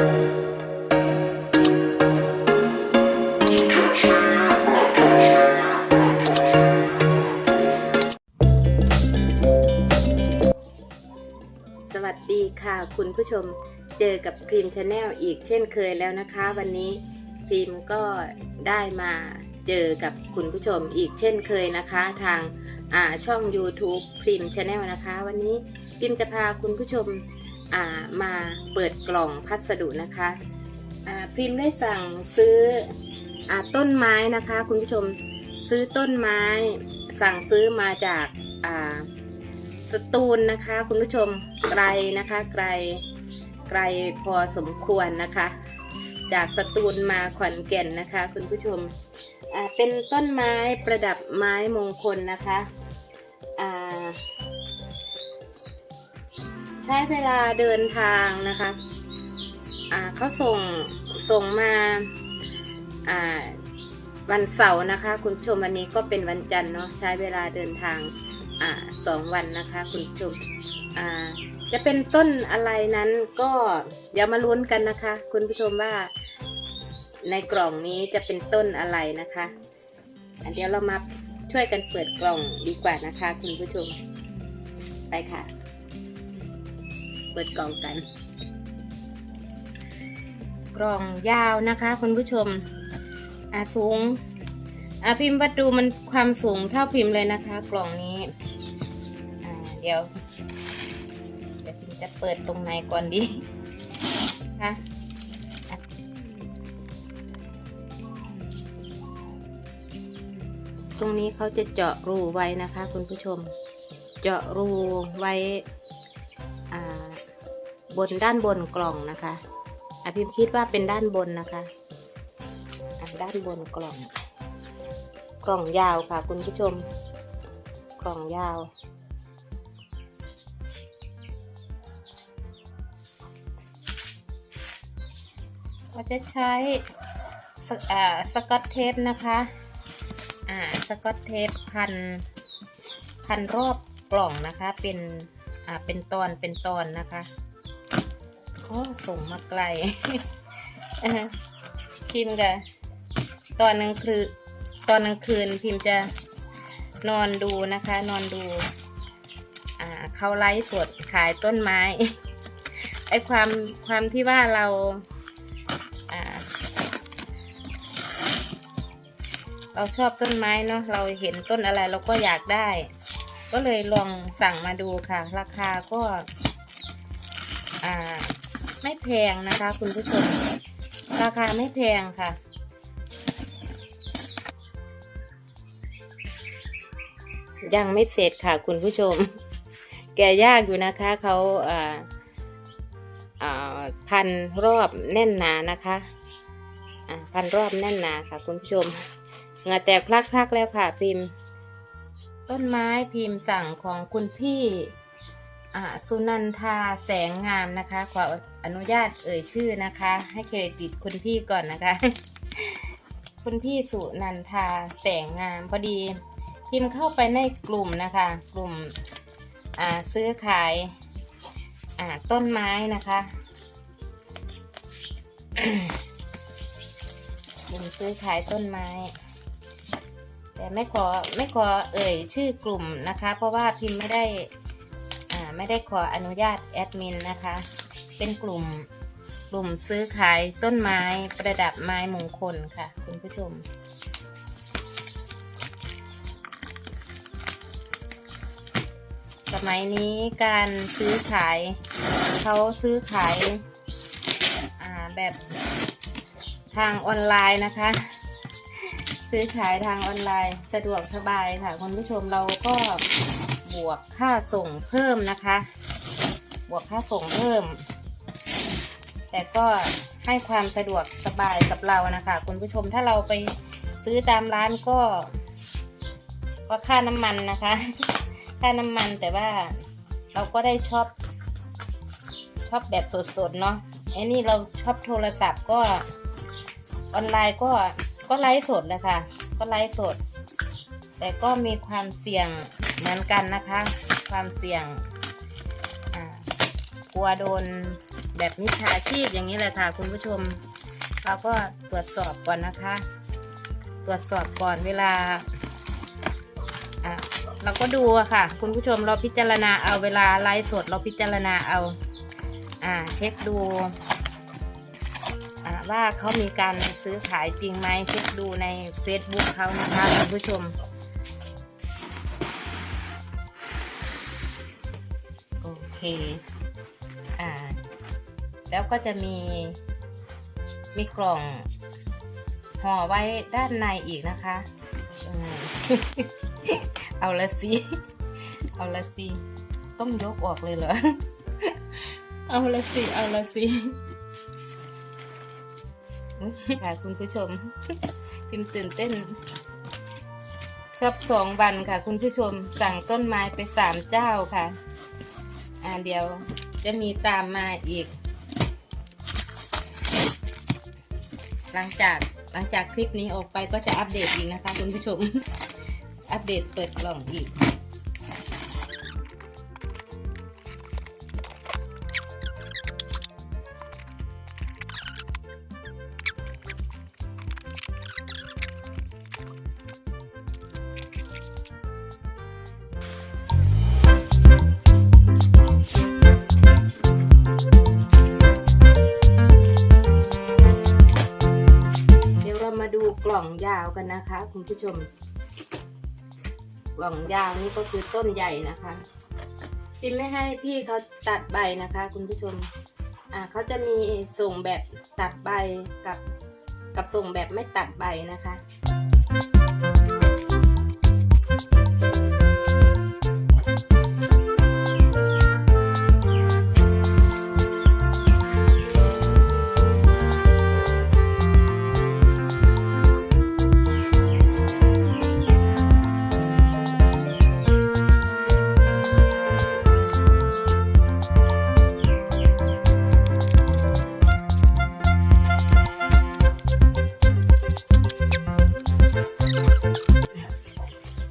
สวัสดีค่ะ คุณผู้ชมเจอกับพรีมชาแนลอีกเช่นเคยแล้วนะคะ วันนี้พรีมก็ได้มาเจอกับคุณผู้ชมอีกเช่นเคยนะคะ ทางช่อง YouTube พรีมชาแนลนะคะ วันนี้พรีมจะพาคุณผู้ชม มาเปิดกล่องพัสดุนะคะอ่าพรีมได้สั่งซื้ออต้นไม้นะคะ คุณผู้ชมซื้อต้นไม้สั่งซื้อมาจากาสตูลนะคะ คุณผู้ชมไกลนะคะ ไกลไกลพอสมควรนะคะ จากสตูลมาขอนแก่นนะคะ คุณผู้ชมเป็นต้นไม้ประดับไม้มงคลนะคะ ช้เวลาเดินทางนะคะอ่าเขาส่งส่งมาอ่าวันเสาร์นะคะ คุณผู้ชมวันนี้ก็เป็นวันจันทร์เนาะใช้เวลาเดินทางอ่าสองวันนะคะ คุณผู้ชมอ่าจะเป็นต้นอะไรนั้นก็เดี๋ยวมาลุ้นกันนะคะ คุณผู้ชมว่าในกล่องนี้จะเป็นต้นอะไรนะคะอะเดี๋ยวเรามาช่วยกันเปิดกล่องดีกว่านะคะ คุณผู้ชมไปค่ะ เปิดกล่องกัน กล่องยาวนะคะ คุณผู้ชมอาสูงอาพิมพ์วัดดูมันความสูงเท่าพิมพ์เลยนะคะ กล่องนี้เดี๋ยวเดี๋ยวพิมจะเปิดตรงไหนก่อนดีคะอะตรงนี้เขาจะเจาะรูไว้นะคะ คุณผู้ชม เจาะรูไว้ บนด้านบนกล่องนะคะอะพิมคิดว่าเป็นด้านบนนะคะด้านบนกล่อง กล่องยาวค่ะ คุณผู้ชม กล่องยาว เราจะใช้สสกอตเทปนะคะอ่าสกอตเทปพันพันรอบกล่องนะคะ เป็นอ่าเป็นตอนเป็นตอนนะคะ อ้ส่งมาไกลพิมพ์กับตอนหนึ่งคือตอนกลางคืนพิมพ์จะนอนดูนะคะ นอนดู อ่าเขาไลฟ์สดขายต้นไม้ไอความความที่ว่าเราเราชอบต้นไม้เนาะเราเห็นต้นอะไรเราก็อยากได้ ก็เลยลองสั่งมาดูค่ะ ราคาก็ อ่า ไม่แพงนะคะ คุณผู้ชม ราคาไม่แพงค่ะ ยังไม่เสร็จค่ะคุณผู้ชม แกยากอยู่นะคะเขาอ่าพันรอบแน่นหนานะคะอ่าพันรอบแน่นหนาค่ะ คุณผู้ชมเหงื่อแตกพลักๆแล้วค่ะพิมพ์ ต้นไม้พิมพ์สั่งของคุณพี่อ่าสุนันทาแสงงามนะคะขอ อนุญาตเอ่ยชื่อนะคะ ให้เครดิตคุณพี่ก่อนนะคะ คุณพี่สุนันทาแสงงามพอดีพิมพ์เข้าไปในกลุ่มนะคะ กลุ่มซื้อขายาต้นไม้นะคะกลุ่มซื้อขายต้นไม้ แต่ไม่ขอไม่ขอเอ่ยชื่อกลุ่มนะคะ เพราะว่าพิมพ์ไม่ได้ไม่ได้ขออนุญาตแอดมินนะคะ เป็นกลุ่มกลุ่มซื้อขายต้นไม้ประดับไม้มงคลค่ะ คุณผู้ชม สมัยนี้การซื้อขายเขาซื้อขายาแบบทางออนไลน์นะคะ ซื้อขายทางออนไลน์สะดวกสบายค่ะคุณผู้ชมเราก็บวกค่าส่งเพิ่มนะคะ บวกค่าส่งเพิ่ม แต่ก็ให้ความสะดวกสบายกับเรานะคะ คุณผู้ชมถ้าเราไปซื้อตามร้านก็ ก็ค่าน้ำมันนะคะ ค่าน้ำมันแต่ว่าเราก็ได้ชอบชอบแบบสดๆเนาะไอ้นี่เราชอบโทรศัพท์ก็ออนไลน์ก็ก็ไลฟ์สดเลยค่ะก็ไลฟ์สด แต่ก็มีความเสี่ยงเหมือนกันนะคะ ความเสี่ยงกลัวโดน แบบมิจฉาชีพอย่างนี้แหละค่ะคุณผู้ชม เราก็ตรวจสอบก่อนนะคะ ตรวจสอบก่อนเวลาเราก็ดูอะค่ะ คุณผู้ชมเราพิจารณาเอาเวลาไลฟ์สดเราพิจารณาเอาอ่าเช็คดูอ่าว่าเขามีการซื้อขายจริงไหมเช็คดูใน Facebook เขานะคะคุณผู้ชมโอเค แล้วก็จะมีมีกล่องห่อไว้ด้านในอีกนะคะ เอาละสิเอาละสิต้องยกออกเลยเหรอ เอาละสิ เอาละสิค่ะคุณผู้ชมพิมตื่นเต้นชอบสองวันค่ะ คุณผู้ชมสั่งต้นไม้ไปสามเจ้าค่ะ อ่าเดี๋ยวจะมีตามมาอีก หลังจากหลังจากคลิปนี้ออกไปก็จะอัปเดตอีกนะคะ คุณผู้ชม อัปเดตเปิดกล่องอีก นะคะ คุณผู้ชมหว่องยาวนี่ก็คือต้นใหญ่นะคะจิมไม่ให้พี่เขาตัดใบนะคะ คุณผู้ชมอ่าเขาจะมีส่งแบบตัดใบกับกับส่งแบบไม่ตัดใบนะคะ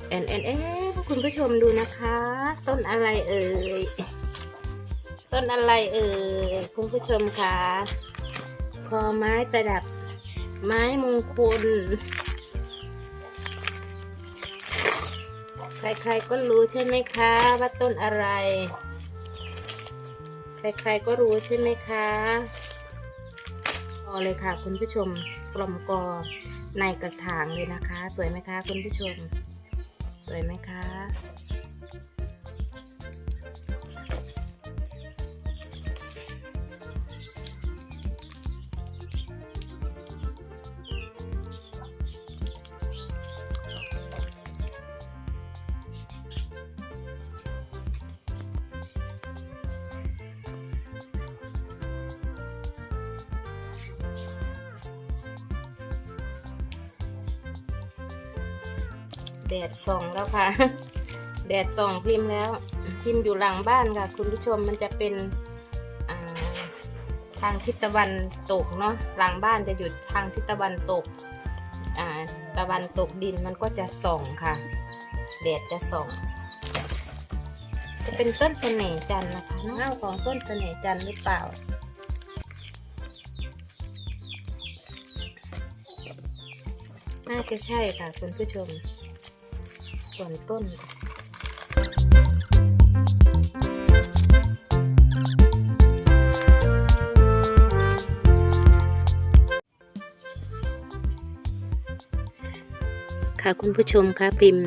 เอ็นเอ็นเอ็นคุณผู้ชมดูนะคะ ต้นอะไรเอ่ย ต้นอะไรเอ่ย คุณผู้ชมคะคอไม้ประดับ ไม้มงคล ใครๆก็รู้ใช่ไหมคะ ว่าต้นอะไร ใครๆก็รู้ใช่ไหมคะพอเลยค่ะ คุณผู้ชมกลมกอ ในกระถางเลยนะคะ สวยไหมคะคุณผู้ชม สวยไหมคะ แดดส่องแล้วค่ะ แดดส่องพิมพ์แล้ว พิมพ์อยู่หลังบ้านค่ะ คุณผู้ชมมันจะเป็นาทางทิศตะวันตกเนาะหลังบ้านจะอยู่ทางทิศตะวันตกตะวันตกดินมันก็จะส่องค่ะแดดจะส่อง จะเป็นต้นเสน่ห์จันนะคะเงาของต้นเสน่ห์จันหรือเปล่า น่าจะใช่ค่ะคุณผู้ชม ส่วนต้นค่ะคุณผู้ชมคะพิมพ์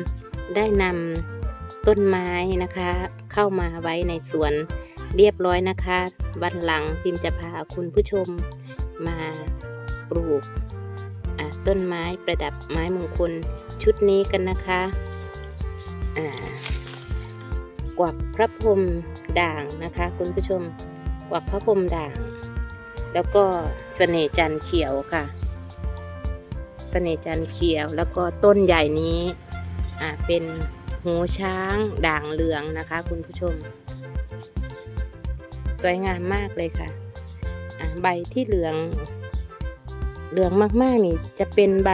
ได้นำต้นไม้นะคะ เข้ามาไว้ในสวนเรียบร้อยนะคะ วันหลังพิมพ์จะพาคุณผู้ชมมาปลูกต้นไม้ประดับไม้มงคลชุดนี้กันนะคะ กวักพระพรมด่างนะคะ คุณผู้ชมกวักพระพรมด่าง แล้วก็เสน่ห์จันเขียวค่ะเสน่ห์จันเขียวแล้วก็ต้นใหญ่นี้เป็นหูช้างด่างเหลืองนะคะ คุณผู้ชม สวยงามมากเลยค่ะใบที่เหลือง เหลืองมากๆนี่จะเป็นใบ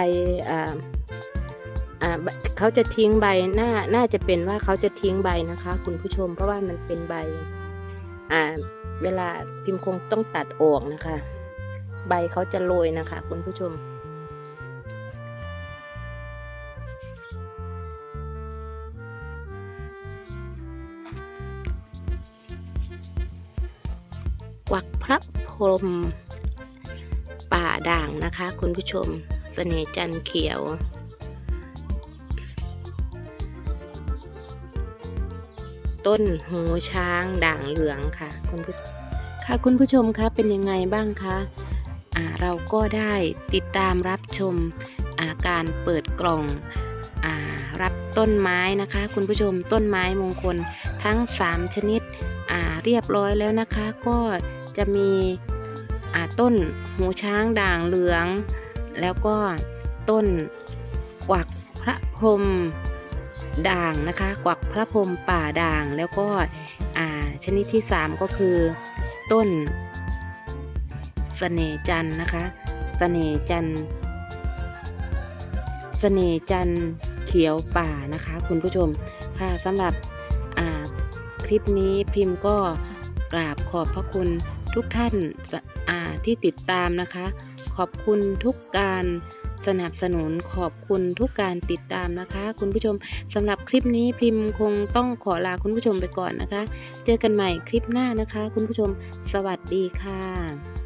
เขาจะทิ้งใบน่าน่าจะเป็นว่าเขาจะทิ้งใบนะคะ คุณผู้ชมเพราะว่ามันเป็นใบ อ่า เวลาพิมพ์คงต้องตัดออกนะคะ ใบเขาจะโรยนะคะ คุณผู้ชม กวักพระพรมป่าด่างนะคะ คุณผู้ชมเสน่จันเขียว ต้นหูช้างด่างเหลืองค่ะคุณผู้ค่ะคุณผู้ชมคะเป็นยังไงบ้างคะอ่าเราก็ได้ติดตามรับชมาการเปิดกล่องอรับต้นไม้นะคะ คุณผู้ชมต้นไม้มงคลทั้ง 3 ชนิดเรียบร้อยแล้วนะคะ ก็จะมีต้นหูช้างด่างเหลือง แล้วก็ต้นกวักพระพรม ด่างนะคะ กวักพระพรมป่าด่างแล้วก็อ่าชนิดที่ 3 ก็คือ ต้นเสน่จันนะคะเสน่จันทร์เสน่จันเขียวป่านะคะ คุณผู้ชมค่ะสำหรับอ่าคลิปนี้พิมพ์ก็กราบขอบพระคุณทุกท่านอ่าที่ติดตามนะคะ ขอบคุณทุกการ สนับสนุนขอบคุณทุกการติดตามนะคะ คุณผู้ชมสำหรับคลิปนี้พิมพ์คงต้องขอลาคุณผู้ชมไปก่อนนะคะ เจอกันใหม่คลิปหน้านะคะ คุณผู้ชม สวัสดีค่ะ